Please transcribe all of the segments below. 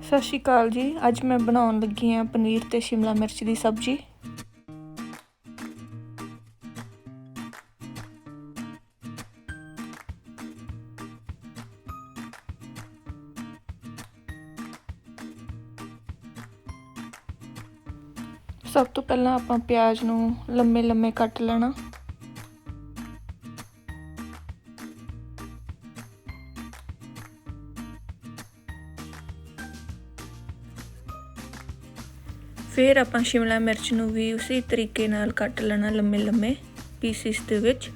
ਸਤਿ ਸ਼੍ਰੀ ਅਕਾਲ ਜੀ। ਅੱਜ ਮੈਂ ਬਣਾਉਣ ਲੱਗੀ ਹਾਂ ਪਨੀਰ ਤੇ ਸ਼ਿਮਲਾ ਮਿਰਚ ਦੀ ਸਬਜ਼ੀ। ਸਭ ਤੋਂ ਪਹਿਲਾਂ ਆਪਾਂ ਪਿਆਜ਼ ਨੂੰ ਲੰਮੇ ਲੰਮੇ ਕੱਟ ਲੈਣਾ। ਫਿਰ ਆਪਾਂ ਸ਼ਿਮਲਾ ਮਿਰਚ ਨੂੰ ਵੀ ਉਸੇ ਤਰੀਕੇ ਨਾਲ ਕੱਟ ਲੈਣਾ ਲੰਮੇ ਲੰਮੇ ਪੀਸਿਸ ਦੇ ਵਿੱਚ।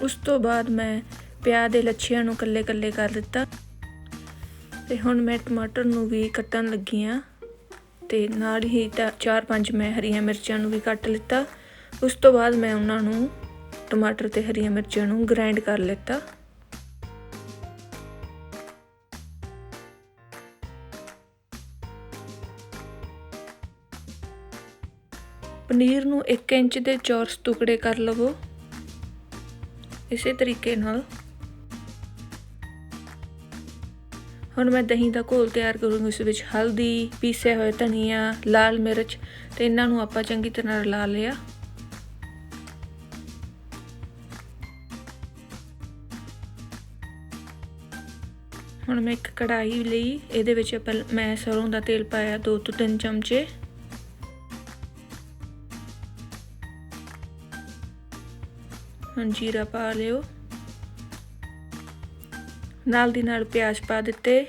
ਉਸ ਤੋਂ ਬਾਅਦ ਮੈਂ ਪਿਆਜ਼ ਦੇ ਲੱਛਿਆਂ ਨੂੰ ਕੱਲੇ-ਕੱਲੇ ਕਰ ਦਿੱਤਾ। ਤੇ ਹੁਣ ਮੈਂ ਟਮਾਟਰ ਨੂੰ ਵੀ ਕੱਟਣ ਲੱਗੀ ਆ ਤੇ ਨਾਲ ਹੀ ਚਾਰ ਪੰਜ ਮੈਂ ਹਰੀਆਂ ਮਿਰਚਾਂ ਨੂੰ ਵੀ ਕੱਟ ਲਿੱਤਾ। ਉਸ ਤੋਂ ਬਾਅਦ ਮੈਂ ਉਹਨਾਂ ਨੂੰ ਟਮਾਟਰ ਤੇ ਹਰੀਆਂ ਮਿਰਚਾਂ ਨੂੰ ਗ੍ਰਾਈਂਡ ਕਰ ਲਿੱਤਾ। ਪਨੀਰ ਨੂੰ 1 ਇੰਚ ਦੇ ਚੌਰਸ ਟੁਕੜੇ ਕਰ ਲਵੋ। ਇਸੇ ਤਰੀਕੇ ਨਾਲ। ਹੁਣ ਮੈਂ ਦਹੀਂ ਦਾ ਘੋਲ ਤਿਆਰ ਕਰੂੰਗੀ। ਉਸ ਵਿੱਚ ਹਲਦੀ, ਪੀਸਿਆ ਹੋਇਆ ਧਨੀਆ, ਲਾਲ ਮਿਰਚ ਤੇ ਇਹਨਾਂ ਨੂੰ ਆਪਾਂ ਚੰਗੀ ਤਰ੍ਹਾਂ ਰਲਾ ਲਿਆ। ਹੁਣ ਮੈਂ ਇੱਕ ਕੜਾਈ ਲਈ। ਇਹਦੇ ਵਿੱਚ ਮੈਂ ਸਰੋਂ ਦਾ ਤੇਲ ਪਾਇਆ 2 ਤੋਂ 3 ਚਮਚੇ। ਹੁਣ ਜੀਰਾ ਪਾ ਲਿਓ। ਨਾਲ ਦੀ ਨਾਲ ਪਿਆਜ਼ ਪਾ ਦਿੱਤੇ।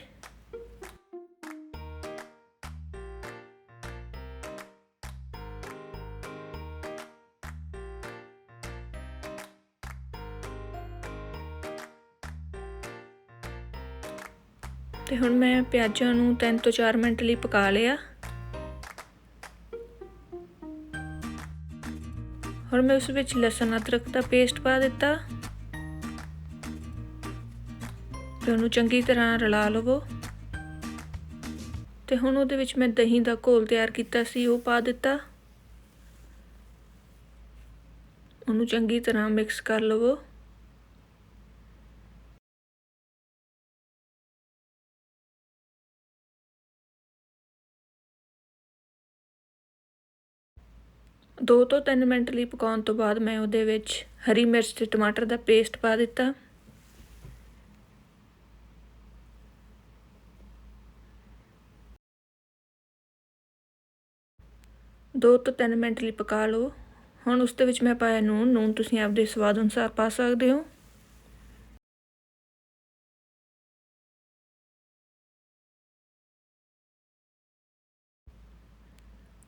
ਤੇ ਹੁਣ ਮੈਂ ਪਿਆਜ਼ਾਂ ਨੂੰ 3 ਤੋਂ 4 ਮਿੰਟ ਲਈ ਪਕਾ ਲਿਆ। ਹੁਣ ਮੈਂ ਉਸ ਵਿੱਚ ਲਸਣ, ਅਦਰਕ ਦਾ ਪੇਸਟ ਪਾ ਦਿੱਤਾ। ਤੇ ਉਹਨੂੰ ਚੰਗੀ ਤਰ੍ਹਾਂ ਰਲਾ ਲਵੋ। ਤੇ ਹੁਣ ਉਹਦੇ ਵਿੱਚ ਮੈਂ ਦਹੀਂ ਦਾ ਘੋਲ ਤਿਆਰ ਕੀਤਾ ਸੀ, ਉਹ ਪਾ ਦਿੱਤਾ। ਉਹਨੂੰ ਚੰਗੀ ਤਰ੍ਹਾਂ ਮਿਕਸ ਕਰ ਲਵੋ। ਦੋ ਤੋਂ 3 ਮਿੰਟ ਲਈ ਪਕਾਉਣ ਤੋਂ ਬਾਅਦ ਮੈਂ ਉਹਦੇ ਵਿੱਚ ਹਰੀ ਮਿਰਚ ਤੇ ਟਮਾਟਰ ਦਾ ਪੇਸਟ ਪਾ ਦਿੱਤਾ। ਦੋ ਤੋਂ 3 ਮਿੰਟ ਲਈ ਪਕਾ ਲਓ। ਹੁਣ ਉਸ ਦੇ ਵਿੱਚ ਮੈਂ ਪਾਇਆ ਨੂਨ ਨੂਨ ਤੁਸੀਂ ਆਪਦੇ ਸਵਾਦ ਅਨੁਸਾਰ ਪਾ ਸਕਦੇ ਹੋ।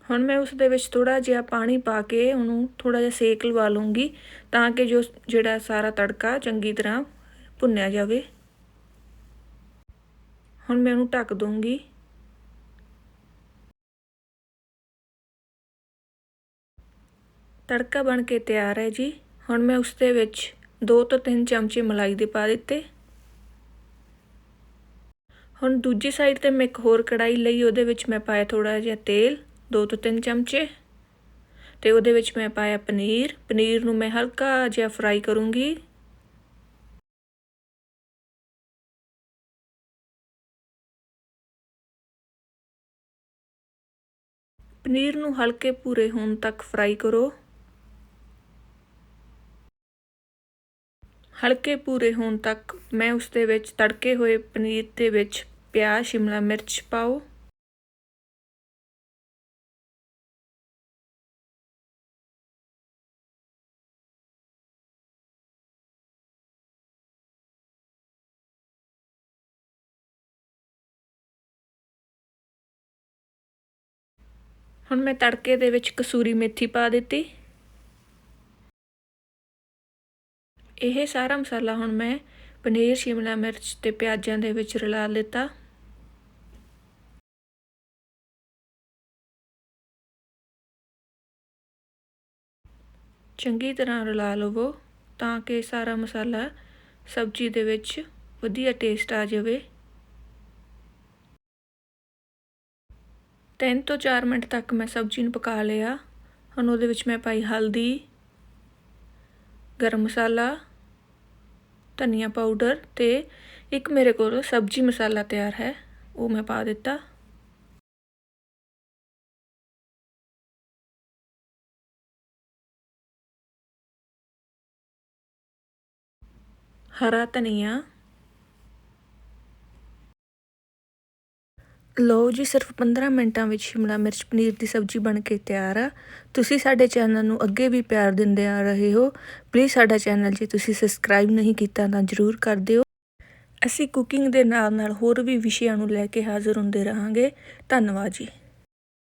ਹੁਣ ਮੈਂ ਉਸ ਦੇ ਵਿੱਚ ਥੋੜਾ ਜਿਹਾ ਪਾਣੀ ਪਾ ਕੇ ਉਹਨੂੰ ਥੋੜਾ ਜਿਹਾ ਸੇਕ ਲਵਾ ਲੂੰਗੀ ਤਾਂ ਕਿ ਜੋ ਜਿਹੜਾ ਸਾਰਾ ਤੜਕਾ ਚੰਗੀ ਤਰ੍ਹਾਂ ਭੁੰਨਿਆ ਜਾਵੇ। ਹੁਣ ਮੈਂ ਉਹਨੂੰ ਢੱਕ ਦੂੰਗੀ ਤੜਕਾ ਬਣ ਕੇ ਤਿਆਰ ਹੈ ਜੀ। ਹੁਣ ਮੈਂ ਉਸ ਦੇ ਵਿੱਚ 2 ਤੋਂ 3 ਚਮਚੇ ਮਲਾਈ ਦੇ ਪਾ ਦਿੱਤੇ। ਹੁਣ ਦੂਜੀ ਸਾਈਡ ਤੇ ਮੈਂ ਇੱਕ ਹੋਰ ਕੜਾਈ ਲਈ, ਉਹਦੇ ਵਿੱਚ ਮੈਂ ਪਾਇਆ ਥੋੜਾ ਜਿਹਾ ਤੇਲ। 2 ਤੋਂ 3 ਚਮਚੇ। ਤੇ ਉਹਦੇ ਵਿੱਚ ਮੈਂ ਪਾਇਆ ਪਨੀਰ। ਪਨੀਰ ਨੂੰ ਮੈਂ ਹਲਕਾ ਜਿਹਾ ਫਰਾਈ ਕਰੂੰਗੀ। ਪਨੀਰ ਨੂੰ ਹਲਕੇ ਪੂਰੇ ਹੋਣ ਤੱਕ ਫਰਾਈ ਕਰੋ। ਹਲਕੇ ਪੂਰੇ ਹੋਣ ਤੱਕ ਮੈਂ ਉਸ ਦੇ ਵਿੱਚ ਤੜਕੇ ਹੋਏ ਪਨੀਰ ਦੇ ਵਿੱਚ ਪਿਆਜ਼, ਸ਼ਿਮਲਾ ਮਿਰਚ ਪਾਓ। ਹੁਣ ਮੈਂ ਤੜਕੇ ਦੇ ਵਿੱਚ ਕਸੂਰੀ ਮੇਥੀ ਪਾ ਦਿੱਤੀ। ਇਹ ਸਾਰਾ ਮਸਾਲਾ ਹੁਣ ਮੈਂ ਪਨੀਰ, ਸ਼ਿਮਲਾ ਮਿਰਚ ਤੇ ਪਿਆਜ਼ਾਂ ਦੇ ਵਿੱਚ ਰਲਾ ਲਿੱਤਾ। ਚੰਗੀ ਤਰ੍ਹਾਂ ਰਲਾ ਲਵੋ ਤਾਂ ਕਿ ਸਾਰਾ ਮਸਾਲਾ ਸਬਜ਼ੀ ਦੇ ਵਿੱਚ ਵਧੀਆ ਟੇਸਟ ਆ ਜਾਵੇ। 3 ਤੋਂ 4 ਮਿੰਟ ਤੱਕ ਮੈਂ ਸਬਜ਼ੀ ਨੂੰ ਪਕਾ ਲਿਆ। ਹੁਣ ਉਹਦੇ ਵਿੱਚ ਮੈਂ ਪਾਈ ਹਲਦੀ, ਗਰਮ ਮਸਾਲਾ, ਧਨੀਆ ਪਾਊਡਰ ਤੇ ਇੱਕ ਮੇਰੇ ਕੋਲ ਸਬਜ਼ੀ ਮਸਾਲਾ ਤਿਆਰ ਹੈ, ਉਹ ਮੈਂ ਪਾ ਦਿੱਤਾ। ਹਰਾ ਧਨੀਆ ਲਓ ਜੀ, ਸਿਰਫ 15 ਮਿੰਟਾਂ ਵਿੱਚ ਸ਼ਿਮਲਾ ਮਿਰਚ ਪਨੀਰ ਦੀ ਸਬਜ਼ੀ ਬਣ ਕੇ ਤਿਆਰ ਆ। ਤੁਸੀਂ ਸਾਡੇ ਚੈਨਲ ਨੂੰ ਅੱਗੇ ਵੀ ਪਿਆਰ ਦਿੰਦੇ ਆ ਰਹੇ ਹੋ। ਪਲੀਜ਼ ਸਾਡਾ ਚੈਨਲ ਜੇ ਤੁਸੀਂ ਸਬਸਕ੍ਰਾਈਬ ਨਹੀਂ ਕੀਤਾ ਤਾਂ ਜਰੂਰ ਕਰ ਦਿਓ। ਅਸੀਂ ਕੁਕਿੰਗ ਦੇ ਨਾਲ ਨਾਲ ਹੋਰ ਵੀ ਵਿਸ਼ਿਆਂ ਨੂੰ ਲੈ ਕੇ ਹਾਜ਼ਰ ਹੁੰਦੇ ਰਹਾਂਗੇ। ਧੰਨਵਾਦ ਜੀ।